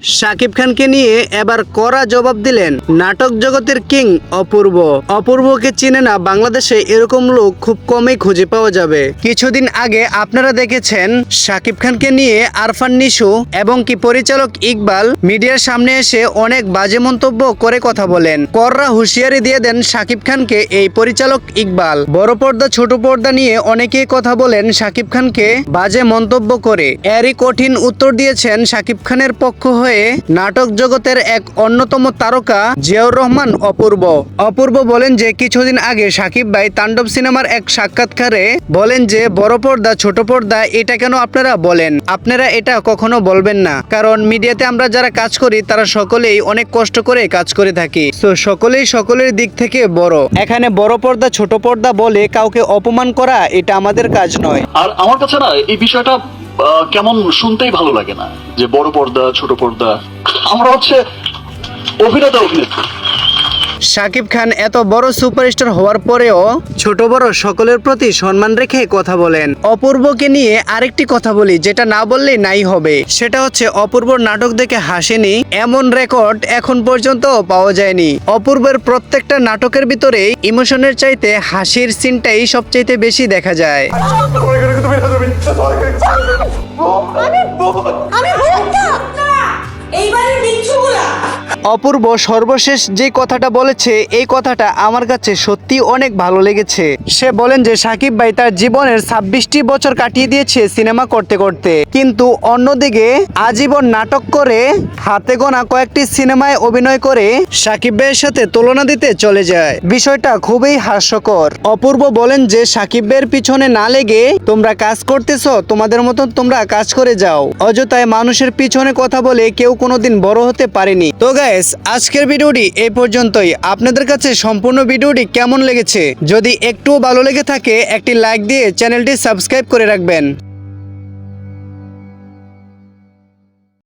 শাকিব খানকে নিয়ে এবার কড়া জবাব দিলেন নাটক জগতের কিং অপূর্ব। অপূর্বকে চিনে না, বাংলাদেশে এরকম লোক খুব কমই খুঁজে পাওয়া যাবে। কিছুদিন আগে আপনারা দেখেছেন শাকিব খানকে নিয়ে আরফান নিশু এবং কি পরিচালক ইকবাল মিডিয়ার সামনে এসে অনেক বাজে মন্তব্য করে কথা বলেন। কররা হুঁশিয়ারি দিয়ে দেন শাকিব খানকে এই পরিচালক ইকবাল। বড় পর্দা, ছোট পর্দা নিয়ে অনেকেই কথা বলেন শাকিব খানকে বাজে মন্তব্য করে। এরই কঠিন উত্তর দিয়েছেন শাকিব খানের পক্ষ হয়ে নাটক জগতের এক অন্যতম তারকা জিয়াউর রহমান অপূর্ব। অপূর্ব বলেন যে, কিছুদিন আগে সাকিব ভাই তাণ্ডব সিনেমার এক সাক্ষাৎকারে বলেন যে, বড় পর্দা, ছোট পর্দা, এটা কেন আপনারা বলেন? আপনারা এটা কখনো বলবেন না। কারণ মিডিয়াতে আমরা যারা কাজ করি, তারা সকলেই অনেক কষ্ট করে কাজ করে থাকি। তো সকলেই সকলের দিক থেকে বড়। এখানে বড় পর্দা, ছোট পর্দা বলে কাউকে অপমান করা, এটা আমাদের কাজ নয়। আর আমার কাছে না, এই বিষয়টা কেমন শুনতেই ভালো লাগে না যে বড় পর্দা ছোট পর্দা। আমরা হচ্ছে অভিনেতা অভিনেত্রী শাকিব খান এত বড় সুপারস্টার হওয়ার পরেও ছোট বড় সকলের প্রতি সম্মান রেখে কথা বলেন। অপূর্বকে নিয়ে আরেকটি কথা বলি যেটা না বললে নাই হবে। সেটা হচ্ছে অপূর্ব নাটক দেখে হাসেনি এমন রেকর্ড এখন পর্যন্ত পাওয়া যায়নি। অপূর্বের প্রত্যেকটা নাটকের ভিতরে ইমোশনের চাইতে হাসির সিনটাই সবচাইতে বেশি দেখা যায়। অপূর্ব সর্বশেষ যে কথাটা বলেছে, এই কথাটা আমার কাছে সত্যি অনেক ভালো লেগেছে। সে বলেন যে, সাকিব ভাই তার জীবনের ছাব্বিশটি বছর কাটিয়ে দিয়েছে সিনেমা করতে করতে। কিন্তু অন্যদিকে আজীবন নাটক করে হাতে গোনা কয়েকটি সিনেমায় অভিনয় করে সাকিব ভাইয়ের সাথে তুলনা দিতে চলে যায়। বিষয়টা খুবই হাস্যকর। অপূর্ব বলেন যে, সাকিব ভাইয়ের পিছনে না লেগে তোমরা কাজ করতেছো, তোমাদের মতন তোমরা কাজ করে যাও। অযথায় মানুষের পিছনে কথা বলে কেউ কোনোদিন বড় হতে পারেনি। তো গাইস আজকের ভিডিওটি এই পর্যন্তই। আপনাদের কাছে সম্পূর্ণ ভিডিওটি কেমন লেগেছে? যদি একটু ভালো লেগে থাকে, একটি লাইক দিয়ে চ্যানেলটি সাবস্ক্রাইব করে রাখবেন।